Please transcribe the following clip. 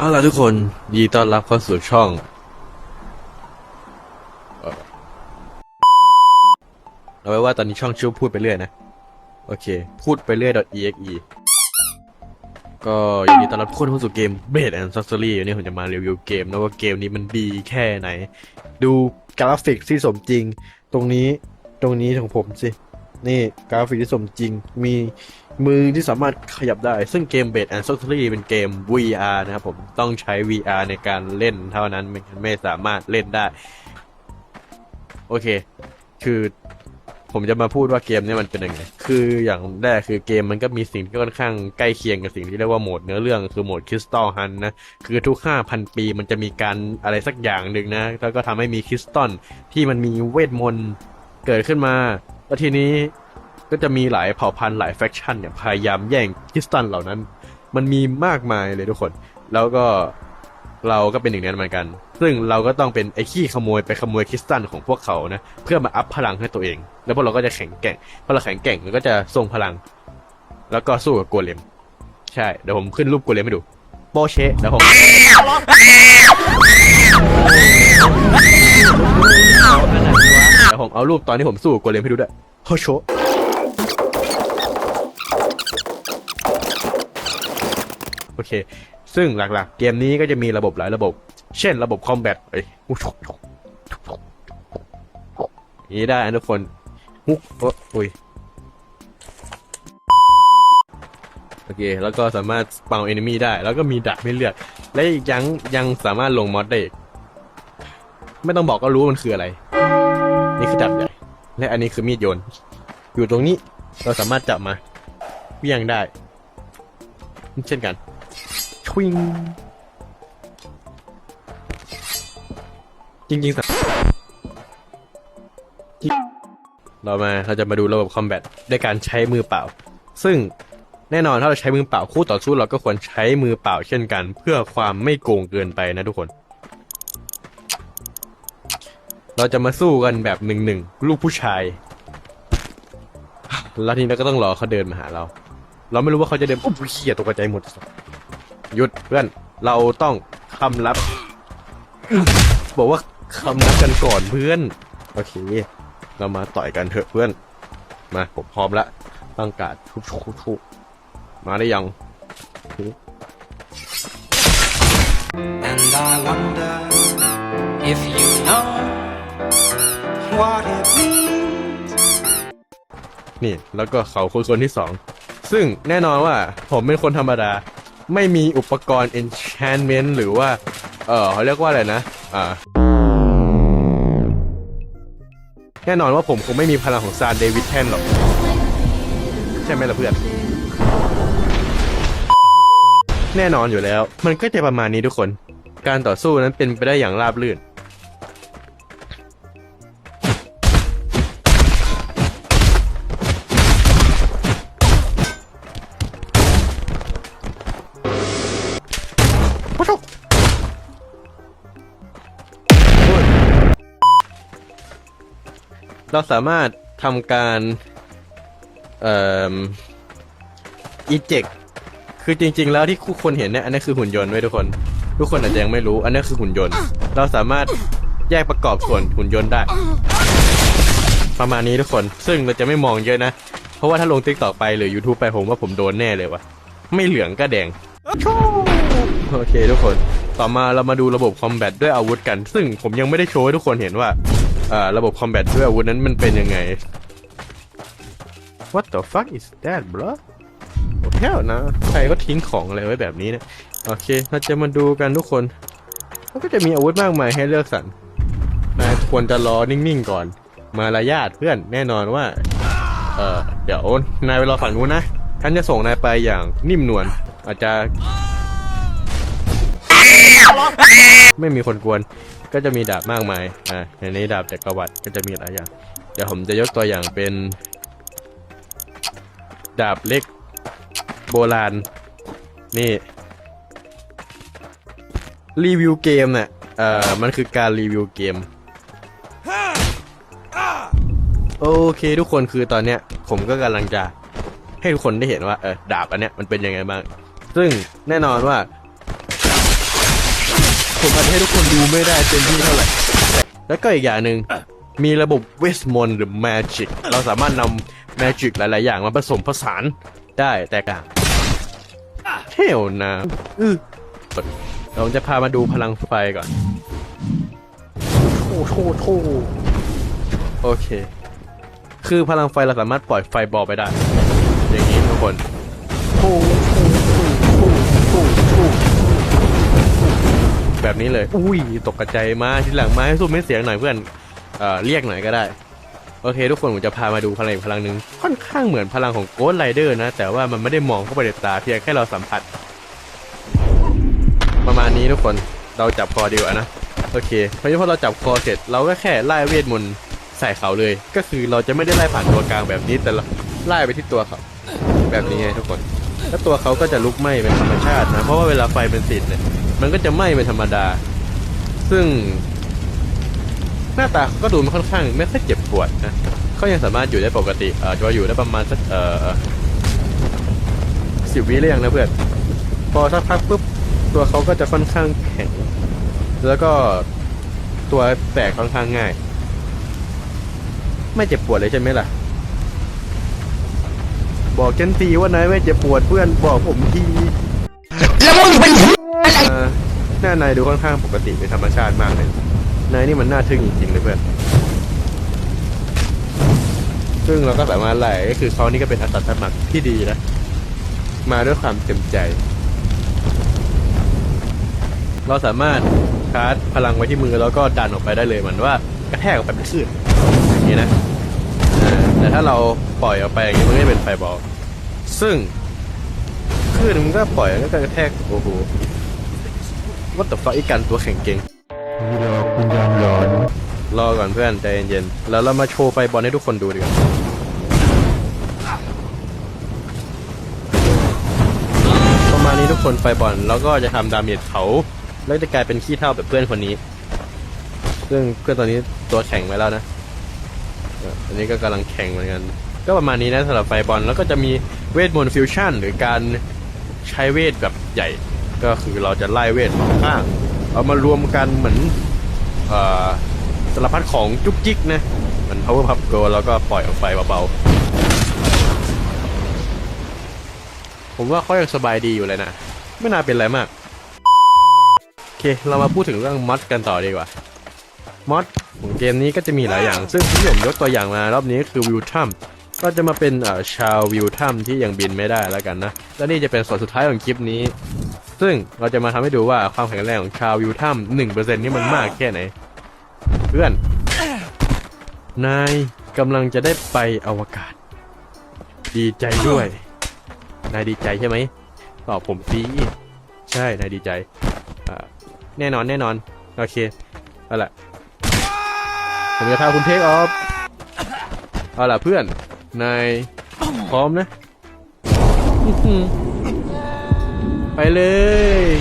เอาล่ะทุกคนยินดีต้อนรับเข้าสู่ช่องเอ่อเอาไว้ว่าตอนนี้ช่องชื่อพูดไปเรื่อยนะ โอเค พูดไปเรื่อย .exe ก็ยินดีต้อนรับทุกคนเข้าสู่เกม Blade and Sorcery วันนี้ผมจะมารีวิวเกมนะว่าเกมนี้มันดีแค่ไหน ดูกราฟิกที่สมจริง ตรงนี้ตรงนี้ของผมสิ นี่กราฟิกที่สมจริงมี มือที่สามารถขยับได้ ซึ่งเกม b a d and Sorcery เป็นเกม VR นะครับผมต้องใช้ VR ในการเล่นเท่านั้นไม่ไม่สามารถเล่นได้ โอเค คือผมจะมาพูดว่าเกมนี้มันเป็นยังไง คืออย่างแรกคือเกมมันก็มีสิ่งที่ค่อนข้างใกล้เคียงกับสิ่งที่เรียกว่าโหมดเนื้อเรื่องคือโหมดคริสตัลฮันนะ คือทุก 5,000 ปีมันจะมีการอะไรสักอย่างหนึ่งนะ แล้วก็ทำให้มีคริสตัลที่มันมีเวทมนต์เกิดขึ้นมา แล้วทีนี้ ก็จะมีหลายเผ่าพันธุ์หลายแฟคชั่นเนี่ยพยายามแย่งคริสตัลเหล่านั้น มันมีมากมายเลยทุกคน แล้วก็เราก็เป็นหนึ่งในนั้นเหมือนกัน ซึ่งเราก็ต้องเป็นไอ้ขี้ขโมยไปขโมยคริสตัลของพวกเขานะเพื่อมาอัพพลังให้ตัวเอง แล้วพวกเราก็จะแข็งแกร่งพอเราแข็งแกร่งมันก็จะทรงพลัง แล้วก็สู้กับโกเลม ใช่เดี๋ยวผมขึ้นรูปโกเลมให้ดูโปเชะเดี๋ยวผมเดี๋ยวผมเอารูปตอนที่ผมสู้กับโกเลมให้ดูด้วยโฮโช อเค ซึ่งหลักๆ เกมนี้ก็จะมีระบบหลายระบบ เช่นระบบคอมแบทเอ้ยอย่างนี้ได้นะทุกคนฮุกเอ้ยโอเค แล้วก็สามารถสปาเอนิมีได้ แล้วก็มีดาบให้เลือก และอีกอยังยังสามารถลงมอดได้อีกไม่ต้องบอกก็รู้ว่ามันคืออะไร นี่คือดาบใหญ่ และอันนี้คือมีดโยน อยู่ตรงนี้เราสามารถจับมาเวี่ยงได้ เช่นกัน ชวิง จริงๆสัเรามาเราจะมาดูระบบคอมแบทด้วยการใช้มือเปล่า ซึ่งแน่นอนถ้าเราใช้มือเปล่าคู่ต่อสู้เราก็ควรใช้มือเปล่าเช่นกัน เพื่อความไม่โกงเกินไปนะทุกคน เราจะมาสู้กันแบบหนึ่งหนึ่งลูกผู้ชาย แล้วทีนี้เราก็ต้องรอเขาเดินมาหาเรา เราไม่รู้ว่าเขาจะเดินปุ๊บเฮียตกใจหมด หยุดเพื่อน เราต้องคำรับ บอกว่าคำนับกันก่อนเพื่อน โอเค เรามาต่อยกันเถอะเพื่อน มาผมพร้อมละตั้งการดทุบทุบทุบมาได้ยัง And I wonder if you know what it means. นี่แล้วก็เขาคือคนที่สอง ซึ่งแน่นอนว่าผมเป็นคนธรรมดา ไม่มีอุปกรณ์ enchantment หรือว่า เออเขาเรียกว่าอะไรนะ อ่า แน่นอนว่าผมคงไม่มีพลังของซานเดวิดแทนหรอก ใช่ไหมล่ะเพื่อน แน่นอนอยู่แล้ว มันก็จะประมาณนี้ทุกคน การต่อสู้นั้นเป็นไปได้อย่างราบรื่น เราสามารถทำการเอ่อ eject คือจริง ๆ แล้วที่ทุกคนเห็นเนี่ยอันนี้คือหุ่นยนต์ไว้ทุกคน ทุกคนอาจจะยังไม่รู้ อันนี้คือหุ่นยนต์ เราสามารถแยกประกอบส่วนหุ่นยนต์ได้ ประมาณนี้ทุกคน ซึ่งเราจะไม่มองเยอะนะ เพราะว่าถ้าลงติ๊กต่อไปหรือ YouTube ไปผมว่าผมโดนแน่เลยวะไม่เหลืองก็แดง โอเคทุกคน ต่อมาเรามาดูระบบคอมแบทด้วยอาวุธกัน ซึ่งผมยังไม่ได้โชว์ให้ทุกคนเห็นว่า ระบบคอมแบทด้วยอาวุธนั้นมันเป็นยังไง What the fuck is that bro โอ้แค่นะ ใครก็ทิ้งของอะไรไว้แบบนี้นะ โอเค เราจะมาดูกันทุกคนมันก็จะมีอาวุธมากมายให้เลือกสรรนายควรจะรอนิ่งๆก่อน มารยาทเพื่อนแน่นอนว่า เออเดี๋ยวนายไปรอฝั่งนู้นนะฉันจะส่งนายไปอย่างนิ่มนวลอาจจะ ไม่มีคนกวน ก็จะมีดาบมากมายอ่าในนี้ดาบจักรวรรดิก็จะมีหลายอย่าง เดี๋ยวผมจะยกตัวอย่างเป็น ดาบเล็กโบราณ นี่ รีวิวเกมเนี่ยเอ่อมันคือการรีวิวเกม โอเคทุกคนคือตอนเนี้ย ผมก็กำลังจะให้ทุกคนได้เห็นว่าเออดาบอันเนี้ยมันเป็นยังไงบ้าง ซึ่งแน่นอนว่า ผมอาจจะให้ทุกคนดูไม่ได้เต็มที่เท่าไหร่ แล้วก็อีกอย่างหนึ่งมีระบบเวสมนต์หรือ Magic เราสามารถนำ Magic หลาย ๆ อย่างมาผสมผสานได้แต่กางเท่วนะอือเราจะพามาดูพลังไฟก่อนโทโทโทโอเค คือพลังไฟเราสามารถปล่อยไฟบอลไปได้ อย่างนี้ทุกคนโทโทโทโทโท แบบนี้เลย อุ้ย ตกกระใจมาทีหลังมาให้สู้ไม่เสียงหน่อยเพื่อน เอ่อ เรียกหน่อยก็ได้ โอเค ทุกคนผมจะพามาดูพลังพลังหนึ่งค่อนข้างเหมือนพลังของโกดไรเดอร์นะ แต่ว่ามันไม่ได้มองเข้าไปในตาเพียงแค่เราสัมผัส ประมาณนี้ทุกคน เราจับคอดีกว่านะ โอเคเพราะพอเราจับคอเสร็จ เราก็แค่ไล่เวทมนต์ใส่เขาเลย ก็คือเราจะไม่ได้ไล่ผ่านตัวกลางแบบนี้ แต่เราไล่ไปที่ตัวเขา แบบนี้ไงทุกคน แล้วตัวเขาก็จะลุกไหม้เป็นธรรมชาตินะ เพราะว่าเวลาไฟเป็นติดเนี่ย มันก็จะไหม้เป็นธรรมดา ซึ่ง หน้าตาก็ดูไม่ค่อนข้าง ไม่ค่อยเจ็บปวดนะเขายังสามารถอยู่ได้ปกติเออจะว่าอยู่ได้ประมาณสักเออสิบวิหรือยังนะเพื่อนพอสักพักปุ๊บตัวเขาก็จะค่อนข้างแข็ง แล้วก็ตัวแตกค่อนข้างง่าย ไม่เจ็บปวดเลยใช่ไหมล่ะ บอกฉันทีว่านายไม่เจ็บปวดเพื่อนบอกผมทีแล้วมึงเป็น เอ่อหน้านายดูค่อนข้างปกติเป็นธรรมชาติมากเลย นายนี่มันน่าทึ่งจริงๆเลยเพื่อน ซึ่งเราก็สามารถไล่ก็คือเขานี่ก็เป็นอาสาสมัครที่ดีนะ มาด้วยความเต็มใจ เราสามารถชาร์จพลังไว้ที่มือแล้วก็ดันออกไปได้เลยเหมือนว่ากระแทกออกไปเป็นคลื่นอย่างนี้นะอ่าแต่ถ้าเราปล่อยออกไปอย่างนี้มันก็จะเป็นไฟบอล ซึ่งคลื่นมันก็ปล่อยแล้วก็กระแทกโอ้โห วัตถุฟักอีกันตัวแข็งเก่งหลอกคุณยามหลอน รอก่อนเพื่อนใจเย็นๆ แล้วเรามาโชว์ไฟบอลให้ทุกคนดูดีกว่าประมาณนี้ทุกคนไฟบอลแล้วก็จะทำดาเมจเขา แล้วจะกลายเป็นขี้เท่าแบบเพื่อนคนนี้ ซึ่งเพื่อนตอนนี้ตัวแข็งไปแล้วนะเอออันนี้ก็กำลังแข็งเหมือนกัน ก็ประมาณนี้นะสำหรับไฟบอลแล้วก็จะมีเวทมนต์ฟิวชั่นหรือการใช้เวทแบบใหญ่ ก็คือเราจะไล่เวทสองข้างเอามารวมกันเหมือนสารพัดของจุกจิกนะเหมือน power pup girl แล้วก็ปล่อยออกไปเบาๆ ผมว่าเขายังสบายดีอยู่เลยนะ ไม่น่าเป็นอะไรมาก โอเค เรามาพูดถึงเรื่องมอดกันต่อดีกว่ามอดของเกมนี้ก็จะมีหลายอย่าง ซึ่งที่ผมยกตัวอย่างมารอบนี้ก็คือวิวทัมก็จะมาเป็นชาววิวทัมที่ยังบินไม่ได้แล้วกันนะ และนี่จะเป็นส่วนสุดท้ายของคลิปนี้ ซึ่งเราจะมาทำให้ดูว่าความแข็งแรงของชาววิวทัมหนึ่งเปอร์เซ็นนี่มันมากแค่ไหน เพื่อน นายกำลังจะได้ไปอวกาศ ดีใจด้วย นายดีใจใช่ไหมตอบผมดีใช่ นายดีใจแน่นอนแน่นอน โอเคเอาล่ะผมจะพาคุณเทคออฟเอาล่ะเพื่อน นายพร้อมนะอื้อหือไป เลย